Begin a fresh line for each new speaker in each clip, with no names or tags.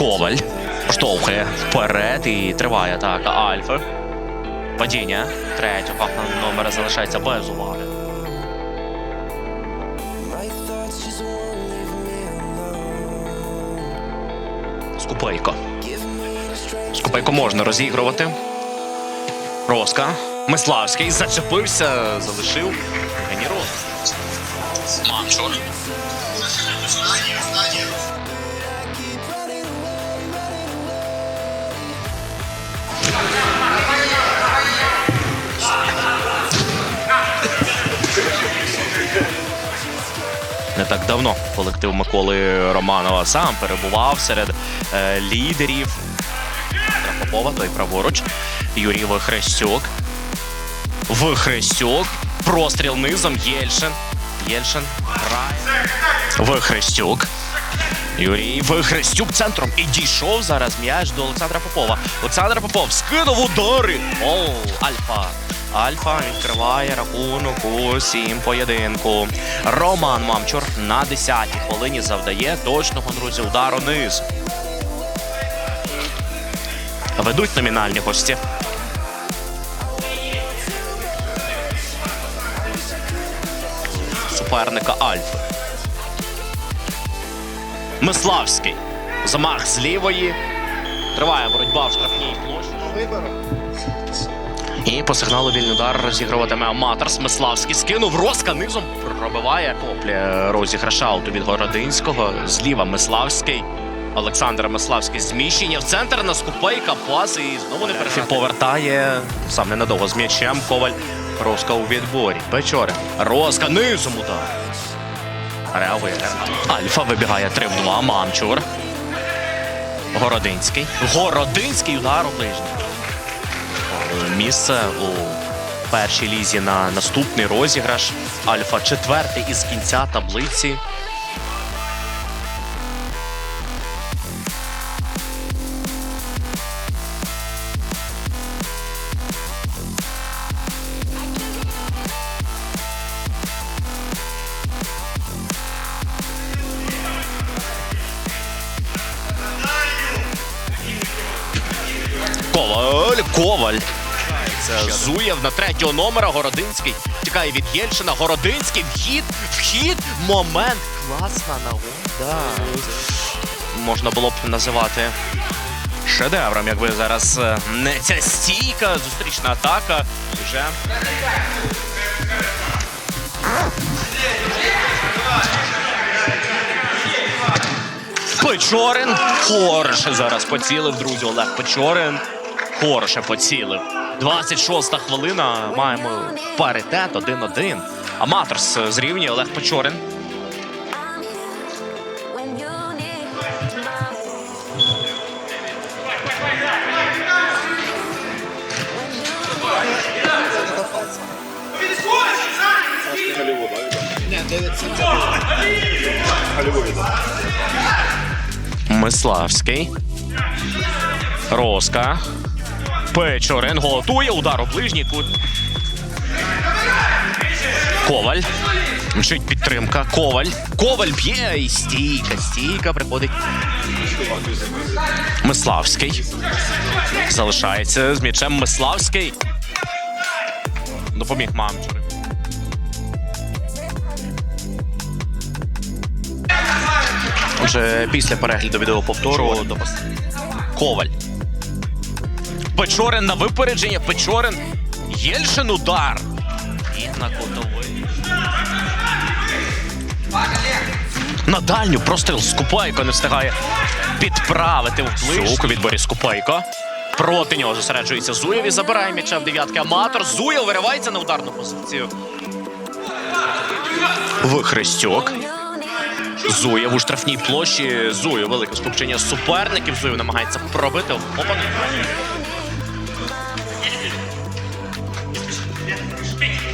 Коваль штовхає вперед і триває атака Альфи. Падіння третього номера залишається без уваги. Скупейко. Скупейко можна розігрувати. Роска. Миславський зачепився, залишив. Генірот. Манчур. Так давно колектив Миколи Романова сам перебував серед е, лідерів Попова, той праворуч. Юрій Вихрестюк. Вихрестюк. Простріл низом. Єльшин. Єльшин. Грає. Вихрестюк. Юрій Вихрестюк центром. І дійшов зараз м'яч до Олександра Попова. Олександр Попов скинув удари. Гол. Альфа. Альфа відкриває рахунок у сім поєдинку. Роман Мамчур на 10-й хвилині завдає точного друзі удару низ. Ведуть номінальні гості. Суперника Альфи. Миславський. Замах з лівої. Триває боротьба в штрафній площі. І по сигналу вільний удар розігруватиме аматор. Смиславський скинув Роска низом пробиває коплі розіграша ауту від Городинського. Зліва Миславський. Олександр Миславський зміщення в центр на скупейка пас і знову не перехід повертає сам ненадовго з м'ячем. Коваль Роска у відборі. Печори. Роска низом удар. Реагує. Альфа вибігає 3 в 2. Мамчур. Городинський. Городинський удар у ближній місце у першій лізі на наступний розіграш. Альфа четвертий із кінця таблиці. Коваль, Коваль. Це Зуєв на третього номера. Городинський тікає від Єльшина. Городинський вхід, вхід, момент. Класна нагода. Можна було б називати шедевром, якби зараз е, не ця стійка, зустрічна атака. Вже Печорин. Хороше зараз поцілив, друзі. Олег Печорин. Хороше поцілив. 26-та хвилина. Маємо паритет 1-1. Аматорс зрівнює Олег Печорин. Миславський. Роска. Печорин готує удар у ближній кут. Коваль. Мчить підтримка. Коваль. Коваль б'є і стійка. Стійка приходить. Миславський. Залишається з м'ячем Миславський. Допоміг мамчуру. Отже, після перегляду відеоповтору до Коваль. Печорин на випередження. Печорин. Єльшин удар. І на котовий. На дальню простріл Скупайко не встигає підправити в ближню. у відборі Скупайко. Проти нього зосереджується Зуєв і забирає м'яча в дев'ятки. Аматор. Зуєв виривається на ударну позицію. Вихрестюк. Зуєв у штрафній площі. Зуєв велике скупчення суперників. Зуєв намагається пробити опонента.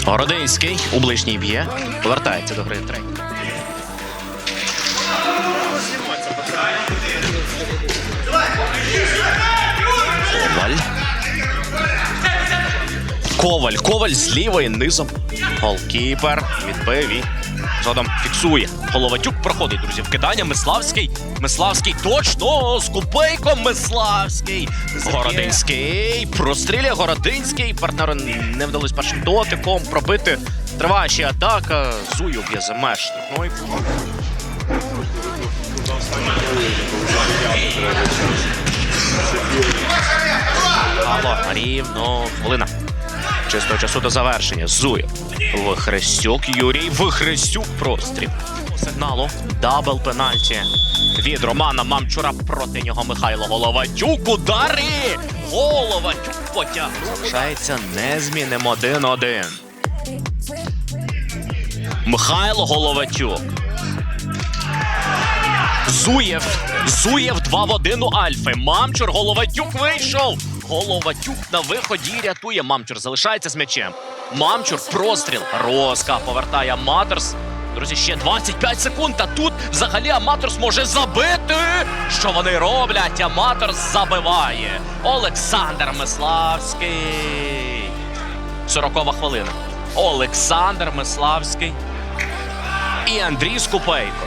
Городинський у ближній б'є. Повертається до гри третій. Коваль. Коваль. Коваль з лівої низом. Голкіпер відбив і Згодом фіксує. Головатюк проходить, друзі. Вкидання Миславський. Миславський точно з купейком Миславський. Городинський. Прострілює Городинський. Партнеру не вдалося першим дотиком пробити. Триває ще атака. Зую б'є за. Ну і Алло, рівно хвилина. Чистого часу до завершення. Зуєв. Вихрестюк Юрій. Вихрестюк простріл. Сигналу. Дабл пенальті. Від Романа Мамчура проти нього Михайло Головатюк. Удари! Головатюк потяг. Залишається незмінним 1-1. Михайло Головатюк. Зуєв. Зуєв 2 в 1 у Альфи. Мамчур, Головатюк вийшов. Головатюк на виході рятує. Мамчур залишається з м'ячем. Мамчур простріл. Роска повертає Аматорс. Друзі, ще 25 секунд. А тут взагалі Аматорс може забити. Що вони роблять? Аматорс забиває. Олександр Миславський. 40 хвилина. Олександр Миславський і Андрій Скупейко.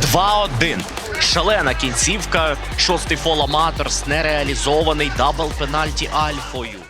Два-один. Шалена кінцівка. Шостий фол Аматорс нереалізований. Дабл пенальті Альфою.